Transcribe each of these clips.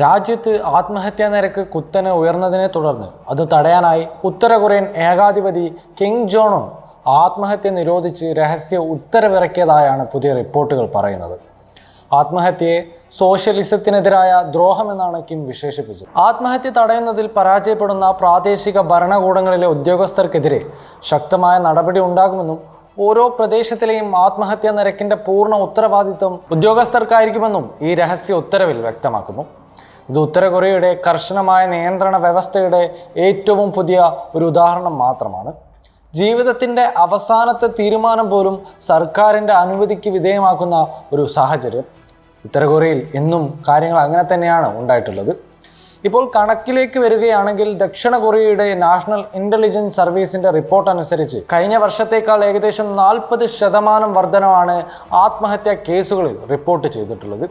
രാജ്യത്ത് ആത്മഹത്യാ നിരക്ക് കുത്തനെ ഉയർന്നതിനെ തുടർന്ന് അത് തടയാനായി ഉത്തര കൊറിയൻ ഏകാധിപതി കിങ് ജോണും ആത്മഹത്യ നിരോധിച്ച് രഹസ്യ ഉത്തരവിറക്കിയതായാണ് പുതിയ റിപ്പോർട്ടുകൾ പറയുന്നത്. ആത്മഹത്യയെ സോഷ്യലിസത്തിനെതിരായ ദ്രോഹമെന്നാണ് കിം വിശേഷിപ്പിച്ചത്. ആത്മഹത്യ തടയുന്നതിൽ പരാജയപ്പെടുന്ന പ്രാദേശിക ഭരണകൂടങ്ങളിലെ ഉദ്യോഗസ്ഥർക്കെതിരെ ശക്തമായ നടപടി ഉണ്ടാകുമെന്നും ഓരോ പ്രദേശത്തിലെയും ആത്മഹത്യാ നിരക്കിന്റെ പൂർണ ഉത്തരവാദിത്വം ഉദ്യോഗസ്ഥർക്കായിരിക്കുമെന്നും ഈ രഹസ്യ ഉത്തരവിൽ വ്യക്തമാക്കുന്നു. ഇത് ഉത്തര കൊറിയയുടെ കർശനമായ നിയന്ത്രണ വ്യവസ്ഥയുടെ ഏറ്റവും പുതിയ ഒരു ഉദാഹരണം മാത്രമാണ്. ജീവിതത്തിന്റെ അവസാനത്തെ തീരുമാനം പോലും സർക്കാരിന്റെ അനുമതിക്ക് വിധേയമാക്കുന്ന ഒരു സാഹചര്യം ഉത്തര കൊറിയയിൽ എന്നും കാര്യങ്ങൾ അങ്ങനെ തന്നെയാണ് ഉണ്ടായിട്ടുള്ളത്. ഇപ്പോൾ കണക്കിലേക്ക് വരികയാണെങ്കിൽ ദക്ഷിണ കൊറിയയുടെ നാഷണൽ ഇന്റലിജൻസ് സർവീസിന്റെ റിപ്പോർട്ട് അനുസരിച്ച് കഴിഞ്ഞ വർഷത്തേക്കാൾ ഏകദേശം നാൽപ്പത് ശതമാനം വർധനമാണ് ആത്മഹത്യാ കേസുകളിൽ റിപ്പോർട്ട് ചെയ്തിട്ടുള്ളത്.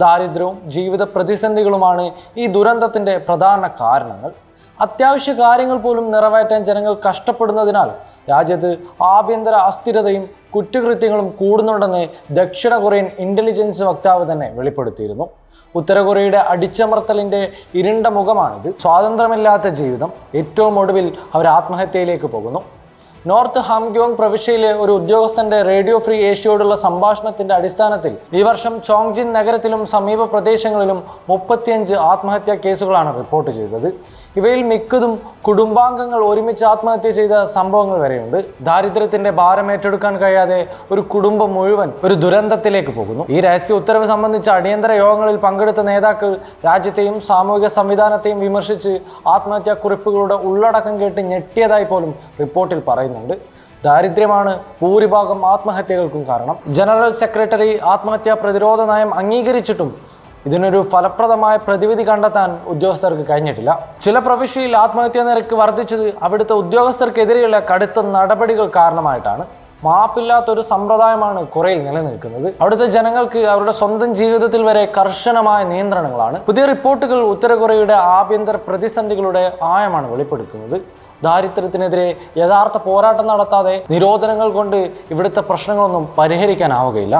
ദാരിദ്ര്യവും ജീവിത പ്രതിസന്ധികളുമാണ് ഈ ദുരന്തത്തിന്റെ പ്രധാന കാരണങ്ങൾ. അത്യാവശ്യ കാര്യങ്ങൾ പോലും നിറവേറ്റാൻ ജനങ്ങൾ കഷ്ടപ്പെടുന്നതിനാൽ രാജ്യത്ത് ആഭ്യന്തര അസ്ഥിരതയും കുറ്റകൃത്യങ്ങളും കൂടുന്നുണ്ടെന്ന് ദക്ഷിണ കൊറിയൻ ഇന്റലിജൻസ് വക്താവ് തന്നെ വെളിപ്പെടുത്തിയിരുന്നു. ഉത്തര കൊറിയയുടെ അടിച്ചമർത്തലിന്റെ ഇരുണ്ട മുഖമാണിത്. സ്വാതന്ത്ര്യമില്ലാത്ത ജീവിതം ഏറ്റവും ഒടുവിൽ അവർ ആത്മഹത്യയിലേക്ക് പോകുന്നു. നോർത്ത് ഹാംഗ്യോങ് പ്രവിശ്യയിലെ ഒരു ഉദ്യോഗസ്ഥന്റെ റേഡിയോ ഫ്രീ ഏഷ്യയോടുള്ള സംഭാഷണത്തിന്റെ അടിസ്ഥാനത്തിൽ ഈ വർഷം ചോങ്ജിൻ നഗരത്തിലും സമീപ പ്രദേശങ്ങളിലും മുപ്പത്തിയഞ്ച് ആത്മഹത്യാ കേസുകളാണ് റിപ്പോർട്ട് ചെയ്തത്. ഇവയിൽ മിക്കതും കുടുംബാംഗങ്ങൾ ഒരുമിച്ച് ആത്മഹത്യ ചെയ്ത സംഭവങ്ങൾ വരെയുണ്ട്. ദാരിദ്ര്യത്തിന്റെ ഭാരം ഏറ്റെടുക്കാൻ കഴിയാതെ ഒരു കുടുംബം മുഴുവൻ ഒരു ദുരന്തത്തിലേക്ക് പോകുന്നു. ഈ രഹസ്യ ഉത്തരവ് സംബന്ധിച്ച അടിയന്തര യോഗങ്ങളിൽ പങ്കെടുത്ത നേതാക്കൾ രാജ്യത്തെയും സാമൂഹിക സംവിധാനത്തെയും വിമർശിച്ച് ആത്മഹത്യാ കുറിപ്പുകളുടെ ഉള്ളടക്കം കേട്ട് ഞെട്ടിയതായി പോലും റിപ്പോർട്ടിൽ പറയുന്നുണ്ട് ദാരിദ്ര്യമാണ് ഭൂരിഭാഗം ആത്മഹത്യകൾക്കും കാരണം. ജനറൽ സെക്രട്ടറി ആത്മഹത്യാ പ്രതിരോധ നയം അംഗീകരിച്ചിട്ടും ഇതിനൊരു ഫലപ്രദമായ പ്രതിവിധി കണ്ടെത്താൻ ഉദ്യോഗസ്ഥർക്ക് കഴിഞ്ഞിട്ടില്ല. ചില പ്രവിശ്യയിൽ ആത്മഹത്യാ നിരക്ക് വർദ്ധിച്ചത് അവിടുത്തെ ഉദ്യോഗസ്ഥർക്കെതിരെയുള്ള കടുത്ത നടപടികൾ കാരണമായിട്ടാണ്. മാപ്പില്ലാത്തൊരു സമ്പ്രദായമാണ് കുറയിൽ നിലനിൽക്കുന്നത്. അവിടുത്തെ ജനങ്ങൾക്ക് അവരുടെ സ്വന്തം ജീവിതത്തിൽ വരെ കർശനമായ നിയന്ത്രണങ്ങളാണ്. പുതിയ റിപ്പോർട്ടുകൾ ഉത്തര കൊറിയയുടെ ആഭ്യന്തര പ്രതിസന്ധികളുടെ ആയമാണ് വെളിപ്പെടുത്തുന്നത്. ദാരിദ്ര്യത്തിനെതിരെ യഥാർത്ഥ പോരാട്ടം നടത്താതെ നിരോധനങ്ങൾ കൊണ്ട് ഇവിടുത്തെ പ്രശ്നങ്ങളൊന്നും പരിഹരിക്കാനാവുകയില്ല.